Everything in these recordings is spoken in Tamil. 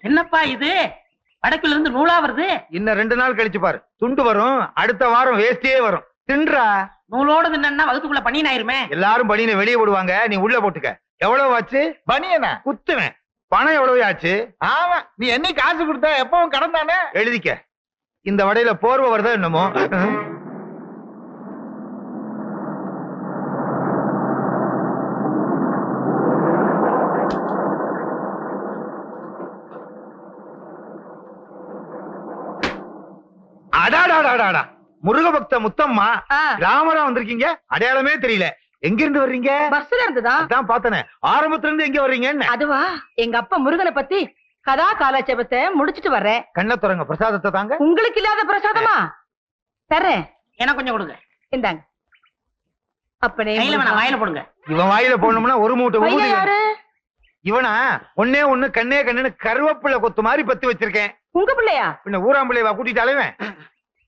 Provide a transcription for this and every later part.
என்னப்பா இது? வடக்குல இருந்து நூலா வருது? இன்னும் ரெண்டு நாள் கழிச்சு பாரு. துண்டு வரும் அடுத்த வாரம் வேஸ்டியே வரும். தின்றா? நூலோட தின்னா வகுத்துக்குள்ள பண்ணி ஆயிருமே. எல்லாரும் பனியனை வெளியே போடுவாங்க நீ உள்ள போட்டுக்க. எவ்வளவு ஆச்சு? பனியனா? குத்துவேன். பணம் எவ்வளவு ஆச்சு? ஆமா. நீ என்னைக்கு காசு கொடுத்த எப்பவும் கடன் தானே எழுதிக்க. இந்த வடையில போர்வை வருதா என்னமோ? அடாடாடாடாடா முருக பக்த முத்தம்மா ராமரா வந்திருக்கீங்க? அடையாளமே தெரியல. எங்க இருந்து வர்றீங்க? பஸ்ல இருந்துதா? அதான் பார்த்தனே. ஆரம்பத்துல இருந்து எங்க வர்றீங்கன்னு அதுவா? எங்க அப்பா முருகனை பத்தி கதா காலாட்சேபத்தை முடிச்சிட்டு வர்றேன். கண்ணை திறங்க. பிரசாதத்தை தாங்க. உங்களுக்கு இல்லாத பிரசாதமா? தர்றேன். எனக்கு கொஞ்சம் கொடுங்க. இந்தாங்க. அப்பனே கையில வேணாம் முருகா. வாயில போடுங்க. இவன் வாயில போடணும்னா ஒரு மூட்டை பையன் ஊதி யாரு? இவனா ஒன்னே ஒண்ணு கண்ணே கண்ணுன்னு கருவேப்பிள்ளை கொத்து மாதிரி பத்தி வச்சிருக்கேன். உங்க பிள்ளையா? பின்ன ஊராம்பிள்ளைவா கூட்டிட்டு அலைவன்.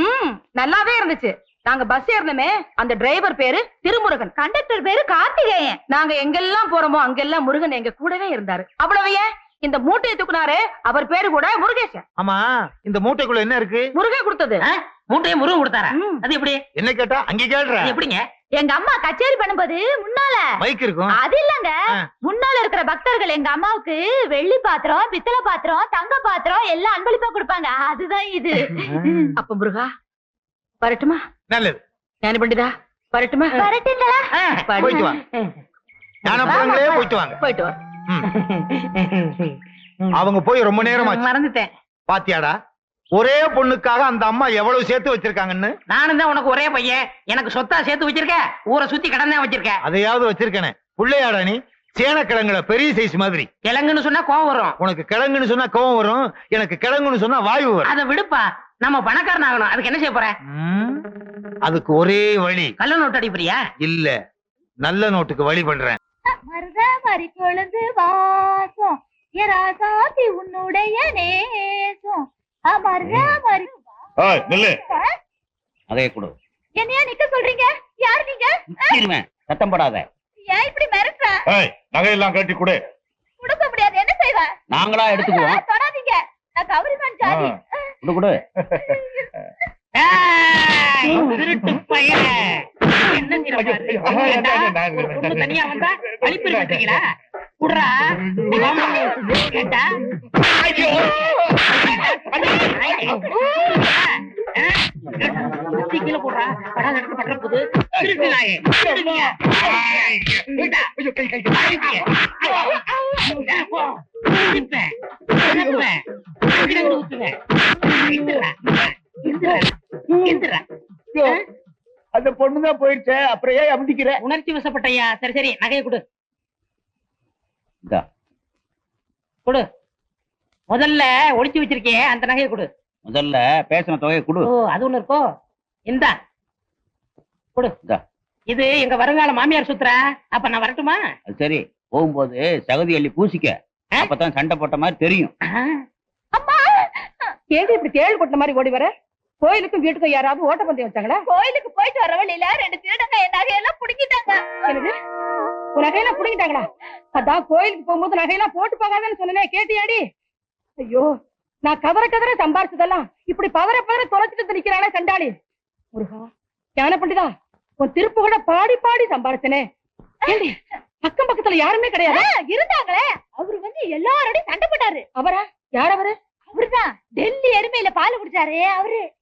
ம் நல்லாவே இருந்துச்சு. நாங்க பஸ் ஏறினமே அந்த டிரைவர் பேரு திருமுருகன். கண்டக்டர் பேரு கார்த்திகேயன். நாங்க எங்கெல்லாம் போறோமோ அங்கெல்லாம் முருகன் எங்க கூடவே இருந்தாரு. அவ்வளவு ஏன்? இந்த மூட்டையை தூக்குனாரு அவர் பேரு கூட முருகேசன். ஆமா இந்த மூட்டைக்குள்ள என்ன இருக்கு? முருகன் கொடுத்தது? மூட்டையை முருகன் கொடுத்தாரா. அது எப்படி? என்ன கேட்டா அங்க கேள்ற. எப்படிங்க? எங்க அம்மா கச்சேரி பண்ணும்போது முன்னால மைக் இருக்கும். அது இல்லங்க. முன்னால இருக்கிற பக்தர்கள் எங்க அம்மாவுக்கு வெள்ளி பாத்திரம் பித்தளை பாத்திரம் தங்க பாத்திரம் எல்லாம் அன்பளிப்பா கொடுப்பாங்க. அதுதான் இது. அப்ப முருகா வரட்டுமா? நல்லது. ஞான பண்டிதா வரட்டுமா வரட்டுங்களா? போயிட்டு வாங்க. ஞானபுரங்களே போயிட்டு வாங்க. போயிட்டு வா. ம். அவங்க போய் ரொம்ப நேரம் ஆச்சு. மறந்துட்டேன். பாத்தியாடா? ஒரே பொண்ணுக்காக அந்த அம்மா எவ்வளவு சேர்த்து வச்சிருக்காங்கன்னு? நானும் தான் உனக்கு ஒரே பையன். எனக்கு சொத்தா சேர்த்து வச்சிருக்க? ஊரை சுத்தி கடன் தான் வச்சிருக்க? அதையாவது வச்சிருக்கனே. புள்ளையாடா நீ. சேனக்கிழங்குல பெரிய சைஸ் மாதிரி. கிழங்குன்னு சொன்னா கோவம் வரும். உனக்கு கிழங்குன்னு சொன்னா கோவம் வரும். எனக்கு கிழங்குன்னு சொன்னா வாயு வரும். அதை விடுப்பா. நம்ம பணக்காரன் ஆகணும். அதுக்கு என்ன செய்ய போற? ம். அதுக்கு ஒரே வழி. கள்ள நோட்டு அடிப்பறியா இல்ல நல்ல நோட்டுக்கு வழி பண்றேன். மருதமரி கொழுந்து வாசம். எராசாத்தி உன்னுடைய நேசம். நில்லு அதே கொடு என்னையா நிக்க சொல்றீங்க யார் நீங்க சத்தம் போடாத ஏன் இப்படி மிரட்டுற நகையெல்லாம் கட்டி கொடு கொடுக்க முடியாது என்ன செய்வ நாங்களா எடுத்துக்குவோம் தொடாதீங்க நான் ஜாதி கொடு கொடு ஏய், திருட்டு பையன் என்ன தனியா வந்தா அழிப்பு ஆ? குத்தி கீழே போடுறா. படாத இடத்துல பட்டுற போகுது. திருட்டு நாயே. திருடுங்க. இந்தா. அழிப்பிய. இந்தா, போ. இழுப்பேன். இழுப்பேன். கிழங்கு ஊத்துவேன். எந்திரா. எந்திரா. எந்திரா. ஆ? அந்த பொண்ணுதான் போயிடுச்சே அப்புறம் ஏன் அமுதிக்கிற உணர்ச்சி வசப்பட்டயா சரி சரி நகையை கொடு இந்தா. கொடு. முதல்ல ஒளிச்சு வச்சிருக்கே அந்த நகையை கொடு. முதல்ல பேசின தொகையை கொடு. ஓ அது ஒண்ணு இருக்கோ? இந்தா. கொடு. இந்தா. இது எங்க வருங்கால மாமியார் சுத்துறா? அப்ப நான் வரட்டுமா? அது சரி. போகும்போது சகதி அள்ளி பூசிக்க. அப்பதான் சண்டை போட்ட மாதிரி தெரியும். ஆ, ஏடி இப்படி தேள் கொட்ட மாதிரி ஓடி வர? கோயிலுக்கும் வீட்டுக்கும் யாராவது ஓட்டப்பந்தயம் வச்சாங்களா? கோயிலுக்கு போயிட்டு வர வழியில ரெண்டு திருடங்க என் நகையெல்லாம் புடிக்கிட்டாங்க என்னது? உன் நகையெல்லாம் புடிங்கிட்டாங்களா? அதான் கோயிலுக்கு போகும்போது நகையெல்லாம் போட்டு போகாதன்னு சொன்னனே கேட்டியாடி? ஐயோ நான் கதற கதற சம்பாரிச்சதெல்லாம் இப்படி பதற பதற தொலைச்சிட்டு நிக்கிறானே கண்டாளி முருகா ஞான பண்டிதா உன் திருப்பு கூட பாடி பாடி சம்பாரிச்சனே. அக்கம் பக்கத்துல யாருமே கிடையாது. இருந்தாங்களே. அவரு வந்து எல்லாரோடையும் சண்டை போட்டாரு. அவரா? யார் அவரு? அவருதான். டெல்லி எருமையில பால் குடிச்சாரு அவரு.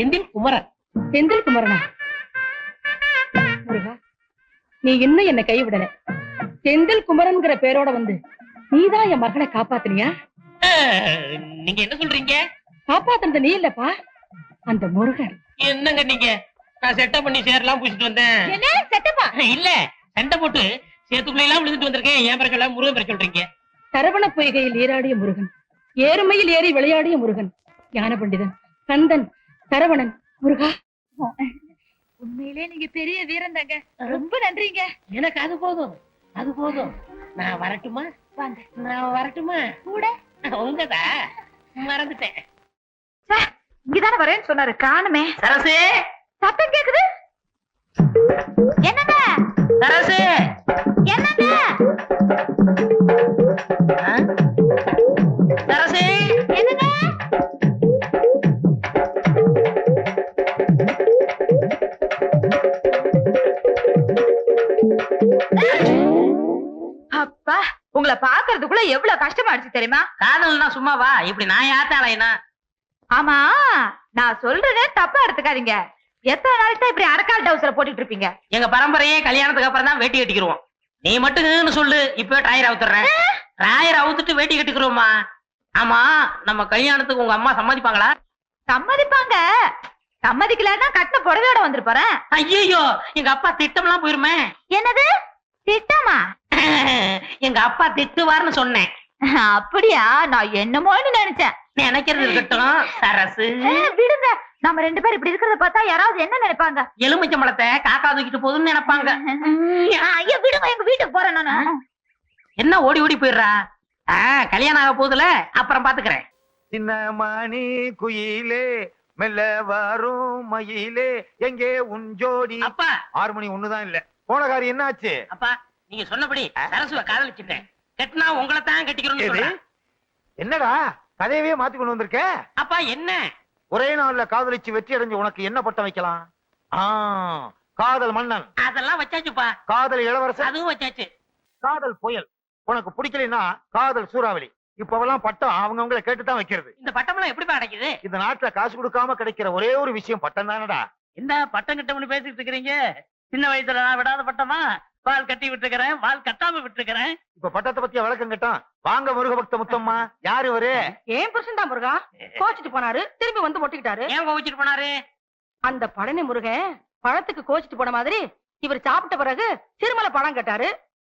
செந்தில் குமரன். செந்தில் குமரனா? நீ இன்னும் என்ன கைவிடல. செந்தில் குமரன்ங்கிற பேரோட வந்து நீதான் என் மகனை காப்பாத்துனியா? நீங்க என்ன சொல்றீங்க? காப்பாத்துனது நீ இல்லப்பா அந்த முருகன். என்னங்க நீங்க? நான் செட்டப் பண்ணி சேரலாம் பூசிட்டு வந்தேன். என்ன? செட்டப்பா இல்ல சண்டை போட்டு சேத்துக்குள்ள எல்லாம் விழுந்துட்டு வந்திருக்கேன். ஏன் பிறகு எல்லாம் முருகன் பேர் சொல்றீங்க. சரவண பொய்கையில் நீராடிய முருகன் ஏறுமையில் ஏறி விளையாடிய முருகன் ஞான பண்டிதன் கந்தன் சரவணன் முருகா. உண்மையிலே நீங்க பெரிய வீரன் தாங்க. ரொம்ப நன்றிங்க. எனக்கு அது போதும். அது போதும். நான் வரட்டுமா? வாங்க. நான் வரட்டுமா? கூட. உங்கதா? மறந்துட்டேன். இங்கதானே வரேன்னு சொன்னாரு. காணுமே. சரசு! சத்தம் கேக்குது? என்னங்க? சரசு! என்னங்க? காதல்னா சும்மாவா இப்படி நான் யாத்தாளைனா ஆமா. நான் சொல்றதே தப்பா எடுத்துக்காதீங்க. எத்தனை நாளைக்கு தான் இப்படி அரக்கால் டவுசரை போட்டுட்டு இருப்பீங்க? எங்க பரம்பரையே கல்யாணத்துக்கு அப்புறம் தான் வேட்டி கட்டிக்கிருவோம். நீ மட்டும் சொல்லு. இப்பவே டயர் அவுத்துறேன். டயர் அவுத்துட்டு வேட்டி கட்டிக்கிறோமா ஆமா. நம்ம கல்யாணத்துக்கு உங்க அம்மா சம்மதிப்பாங்களா? சம்மதிப்பாங்க. சம்மதிக்கலன்னா கட்டின புடவையோட வந்திருப்பாரேன் ஐயோ எங்க அப்பா திட்டம்லாம் போயிருமே. என்னது? திட்டமா? எங்க அப்பா திட்டுவார்னு சொன்னேன். அப்படியா? நான் என்னமோன்னு நினைச்சேன். நினைக்கிறது இருக்கட்டும் சரசு. விடுங்க. நம்ம ரெண்டு பேரும் இப்படி இருக்கிறத பார்த்தா யாராவது என்ன நினைப்பாங்க? எலுமிச்சம்பழத்தை காக்கா தூக்கிட்டு போகுதுன்னு நினைப்பாங்க. ஐயா விடுங்க. எங்க வீட்டுக்கு போறேன் நானு. என்ன ஓடி ஓடி போயிடுறா? ஆ, கல்யாணம் ஆக போகுதுல? அப்புறம் பாத்துக்கிறேன். சின்ன மணி குயிலே மெல்ல வரும் மயிலே எங்கே உன் ஜோடி? அப்பா! ஆறு மணி ஒண்ணுதான் இல்ல. போன காரியம் என்ன ஆச்சு அப்பா நீங்க சொன்னபடி சரசுவ காதலிச்சிட்டேன். கட்டினா உங்களை தான்? சொல்றேன். என்னடா? கதையவே மாத்தி கொண்டு வந்திருக்க? அப்பா என்ன? ஒரே நாள்ல காதலிச்சு வெற்றி அடைஞ்சு உனக்கு என்ன பட்டம் வைக்கலாம்? ஆ காதல் மன்னன். அதெல்லாம் வச்சாச்சுப்பா. காதல் இளவரசன் அதுவும் வச்சாச்சு. காதல் புயல். உனக்கு பிடிக்கலைன்னா காதல் சூறாவளி. இப்பவெல்லாம் பட்டம் அவங்கவங்கள கேட்டுதான் வைக்கிறது. இந்த பட்டமெல்லாம் எப்படிப்பா கிடைக்குது இந்த நாட்டுல காசு கொடுக்காம கிடைக்கிற ஒரே ஒரு விஷயம் பட்டம் தானடா என்ன பட்டம் கிட்டம்னு பேசிட்டு இருக்கிறீங்க? சின்ன வயசுல நான் விடாத பட்டமா? வால் கட்டி விட்டுருக்கிறேன் வால் கட்டாம விட்டுருக்கிறேன். இப்ப பட்டத்தை பத்தியா விளக்கம் கேட்டான்? வாங்க முருக பக்த முத்தம்மா. யாரு இவரு? ஏன் புருஷன் தான் முருகா. கோச்சிட்டு போனாரு திரும்பி வந்து ஒட்டிக்கிட்டாரு ஏன் கோவிச்சிட்டு போனாரு? அந்த பழனி முருகன் பழத்துக்கு கோச்சிட்டு போன மாதிரி இவர் சாப்பிட்ட பிறகு சிறுமலை பழம் கேட்டாரு.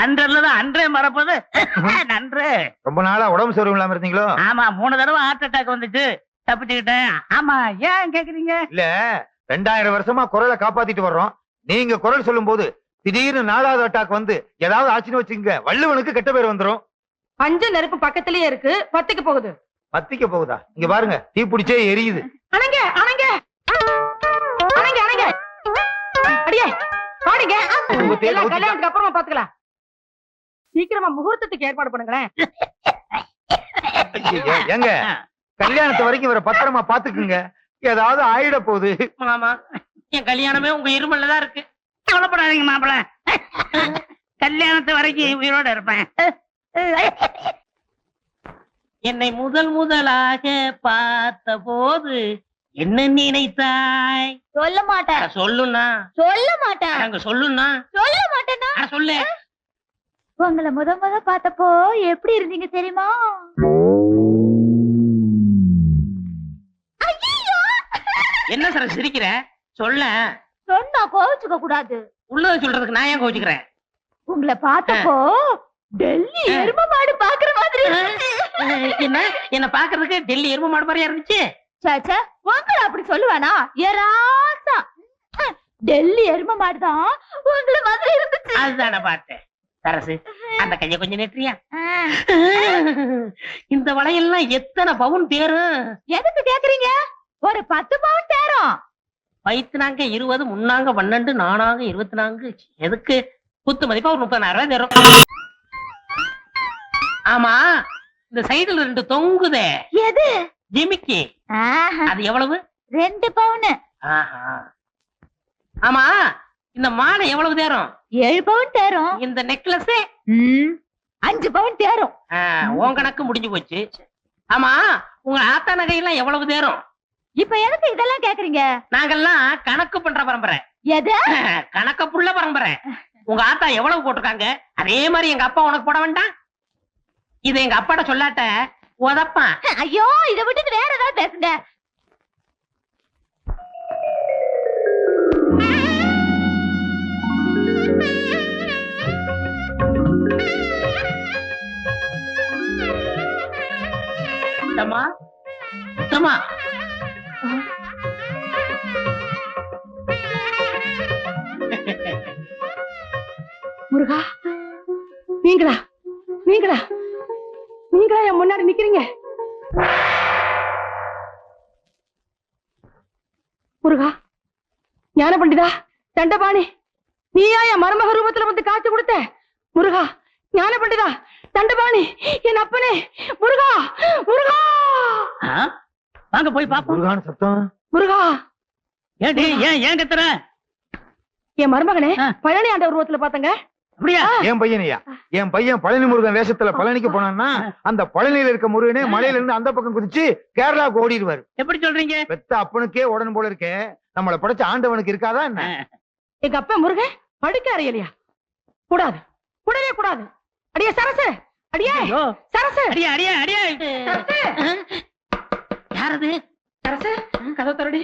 அன்றல்லதான் அன்றே மறப்பது. நன்று. ரொம்ப நாளா உடம்பு இல்லாம இருந்தீங்களோ? ஆமா மூணு தடவை ஹார்ட் அட்டாக் வந்துச்சு. தப்பிச்சுக்கிட்டேன். ஆமா ஏன் கேக்குறீங்க? இல்ல ரெண்டாயிரம் வருஷமா குரலை காப்பாத்திட்டு வர்றோம். நீங்க குரல் சொல்லும் போது திடீர்னு நாலாவது அட்டாக் வந்து ஏதாவது ஆச்சுன்னு வச்சுங்க வள்ளுவனுக்கு கெட்ட பேர் வந்துரும். பஞ்ச நெருப்பு பக்கத்திலேயே இருக்கு. பத்திக்கு போகுது. பத்திக்க போகுதா? இங்க பாருங்க தீ பிடிச்சே எரியுது. அணங்க அணங்க. அணங்க அணங்க. அடியே பாடுங்க. உங்க தேர் எல்லாம் ஊத்திட்டா. கல்யாணத்துக்கு அப்புறமா பாத்துக்கலாம். சீக்கிரமா முகூர்த்தத்துக்கு ஏற்பாடு பண்ணுங்களேன். ஏங்க கல்யாணத்து வரைக்கும் இவரை பத்திரமா பாத்துக்குங்க ஏதாவது ஆயிட போகுது. ஆமா என் கல்யாணமே உங்க இருமல்ல தான் இருக்கு. கவலைப்படாதீங்க மாப்பிள கல்யாணத்து வரைக்கும் உயிரோட இருப்பேன். என்னை முதல் முதலாக பார்த்த போது என்ன நினைத்தாய்? சொல்ல மாட்டேன். சொல்லுண்ணா. சொல்ல மாட்டேன். அங்க சொல்லுண்ணா. சொல்ல மாட்டேன்னா? சொல்லு. உங்களை முத முத பார்த்தப்போ எப்படி இருந்தீங்க தெரியுமா? என்ன சார் சிரிக்கிற? சொல்ல. சொன்னா கோவிச்சுக்க கூடாது. உள்ளத சொல்றதுக்கு நான் ஏன் கோச்சுக்கிறேன் உங்களை பார்த்தப்போ டெல்லி. எரும மாடு பாக்குற மாதிரி. என்ன? என்ன பாக்குறதுக்கு டெல்லி எருமை மாடு மாதிரியா இருந்துச்சு? ச்சே, ச்சே, உங்களை அப்படி சொல்லுவானா? ஏராசா டெல்லி எரும மாடுதான் உங்களை மாதிரி இருந்துச்சு. அதுதானே பார்த்தேன். சரசு அந்த கைய கொஞ்சம் நெற்றியா இந்த வளையல்லாம் எத்தனை பவுன் தேரும் எதுக்கு கேக்குறீங்க? ஒரு பத்து பவுன் தேரும். வயிற்றுனாங்க இருபது முன்னாங்க பன்னெண்டு நானாங்க இருபத்தி நான்கு எதுக்கு? குத்து மதிப்பா ஒரு முப்பதாயிரம் ரூபாய் தரும். ஆமா இந்த சைடுல ரெண்டு தொங்குதே. எது? ஜிமிக்கி. அது எவ்வளவு? ரெண்டு பவுன். ஆமா இந்த மாலை எவ்வளவு தேரும்? ஏழு பவுன் தேரும். இந்த நெக்லஸ்? அஞ்சு பவுன் தேரும். உன் கணக்கு முடிஞ்சு போச்சு. ஆமா உங்க ஆத்தா நகையெல்லாம் எவ்வளவு தேரும்? இப்ப எதுக்கு இதெல்லாம் கேக்குறீங்க? நாங்கெல்லாம் கணக்கு பண்ற பரம்பரை. எது? கணக்க புள்ள பரம்பரை. உங்க ஆத்தா எவ்வளவு போட்டிருக்காங்க? அதே மாதிரி எங்க அப்பா உனக்கு போட வேண்டாம்? இது எங்க அப்பாட்ட சொல்லாட்ட உதப்பான். ஐயோ இத விட்டுட்டு வேற ஏதாவது பேசுங்க. சுத்தமா சுத்தமா? முருகா நீங்களா? நீங்களா? நீங்களா என் முன்னாடி நிக்கிறீங்க? முருகா ஞான பண்டிதா தண்டபாணி நீயா என் மருமக ரூபத்துல வந்து காட்சி கொடுத்த முருகா ஞான பண்டிதா தண்டபாணி என் அப்பனே முருகா முருகா? வாங்க போய் பாப்போம். முருகான சத்தம். முருகா! ஏடி ஏன் ஏன் கத்துற? என் மருமகனே. பழனி ஆண்ட உருவத்துல பாத்தங்க. அப்படியா? என் பையனையா? என் பையன் பழனி முருகன் வேஷத்துல பழனிக்கு போனான்னா அந்த பழனியில இருக்க முருகனே மலையில இருந்து அந்த பக்கம் குதிச்சு கேரளாவுக்கு ஓடிடுவாரு. எப்படி சொல்றீங்க? பெத்த அப்பனுக்கே உடனே போல இருக்கே. நம்மள படைச்ச ஆண்டவனுக்கு இருக்காதா என்ன? எங்க அப்பா முருகன் படுக்க அறையலையா? கூடாது. கூடவே கூடாது. அடியே சரசு! அடியே! சரசு! அடியா அடியா அடியா. சரசு! யாரது? சரசு! கதை தரடி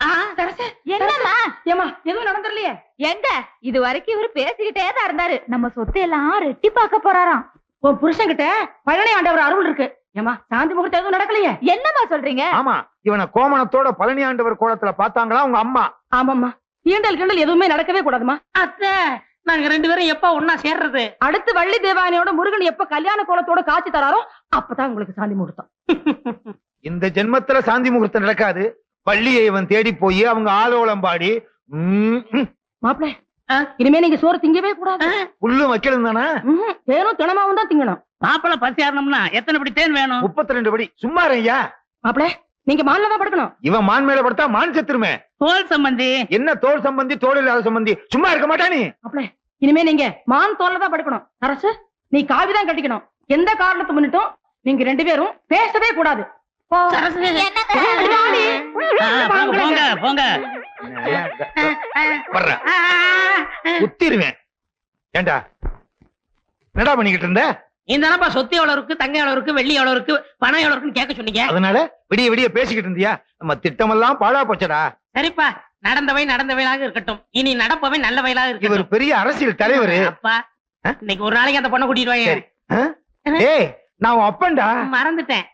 ஆ சரசு! என்னம்மா? ஏமா எதுவும் நடந்துடலையே எங்க? இது வரைக்கும் இவரு பேசிக்கிட்டே தான் இருந்தாரு. நம்ம சொத்து எல்லாம் ரெட்டி பார்க்க போறாராம். உன் புருஷன்கிட்ட பழனி ஆண்டவர் அருள் இருக்கு. ஏமா சாந்தி முகூர்த்தம் எதுவும் நடக்கலையே? என்னம்மா சொல்றீங்க? ஆமா இவனை கோமணத்தோட பழனி ஆண்டவர் கோலத்துல பார்த்தாங்களா உங்க அம்மா? ஆமாம்மா. ஈண்டல் கிண்டல் எதுவுமே நடக்கவே கூடாதுமா அத்தை நாங்க ரெண்டு பேரும் எப்ப ஒன்னா சேர்றது? அடுத்து வள்ளி தேவானையோட முருகன் எப்ப கல்யாண கோலத்தோட காட்சி தராரோ அப்பதான் உங்களுக்கு சாந்தி முகூர்த்தம். இந்த ஜென்மத்துல சாந்தி முகூர்த்தம் நடக்காது. பள்ளியை இவன் தேடி போய் அவங்க ஆலோலம் பாடி ம், ம், மாப்பிள ஆ? இனிமே நீங்க சோறு திங்கவே கூடாது. புல்லும் வைக்கணும் தானே. தேனும் தினமாவும் தான் திங்கணும். மாப்பிள்ள பசி ஏறணும்னா எத்தனை படி தேன் வேணும்? முப்பத்தி ரெண்டு படி. சும்மா ஐயா. மாப்பிள நீங்க மான்ல தான் படுக்கணும். இவன் மான் மேல படுத்தா மான் செத்துருமே. தோல் சம்பந்தி. என்ன தோல் சம்பந்தி தோல் இல்லாத சம்பந்தி? சும்மா இருக்க மாட்டா நீ? மாப்பிள இனிமே நீங்க மான் தோல்ல தான் படுக்கணும். அரசு நீ காவி தான் கட்டிக்கணும். எந்த காரணத்தை முன்னிட்டும் நீங்க ரெண்டு பேரும் பேசவே கூடாது. போங்க, போங்க குத்திருவேன். ஏண்டா? என்னடா பண்ணிக்கிட்டு இருந்த? இந்த தானப்பா சொத்து எவ்வளவு இருக்கு தங்கம் எவ்வளவு இருக்கு வெள்ளி எவ்வளவு இருக்கு பணம் எவ்வளவு இருக்குன்னு கேட்க சொன்னீங்க. அதனால விடிய விடிய பேசிக்கிட்டு இருந்தியா? நம்ம திட்டமெல்லாம் பாழா போச்சடா சரிப்பா நடந்தவை நடந்தவையாக இருக்கட்டும். இனி நடப்பவை நல்லவைகளாக இவர் இருக்கட்டும் பெரிய அரசியல் தலைவர். அப்பா இன்னைக்கு ஒரு நாளைக்கு அந்த பொண்ணை கூட்டிட்டு வாங்க. ஏய் நான் அப்பன்டா. மறந்துட்டேன்.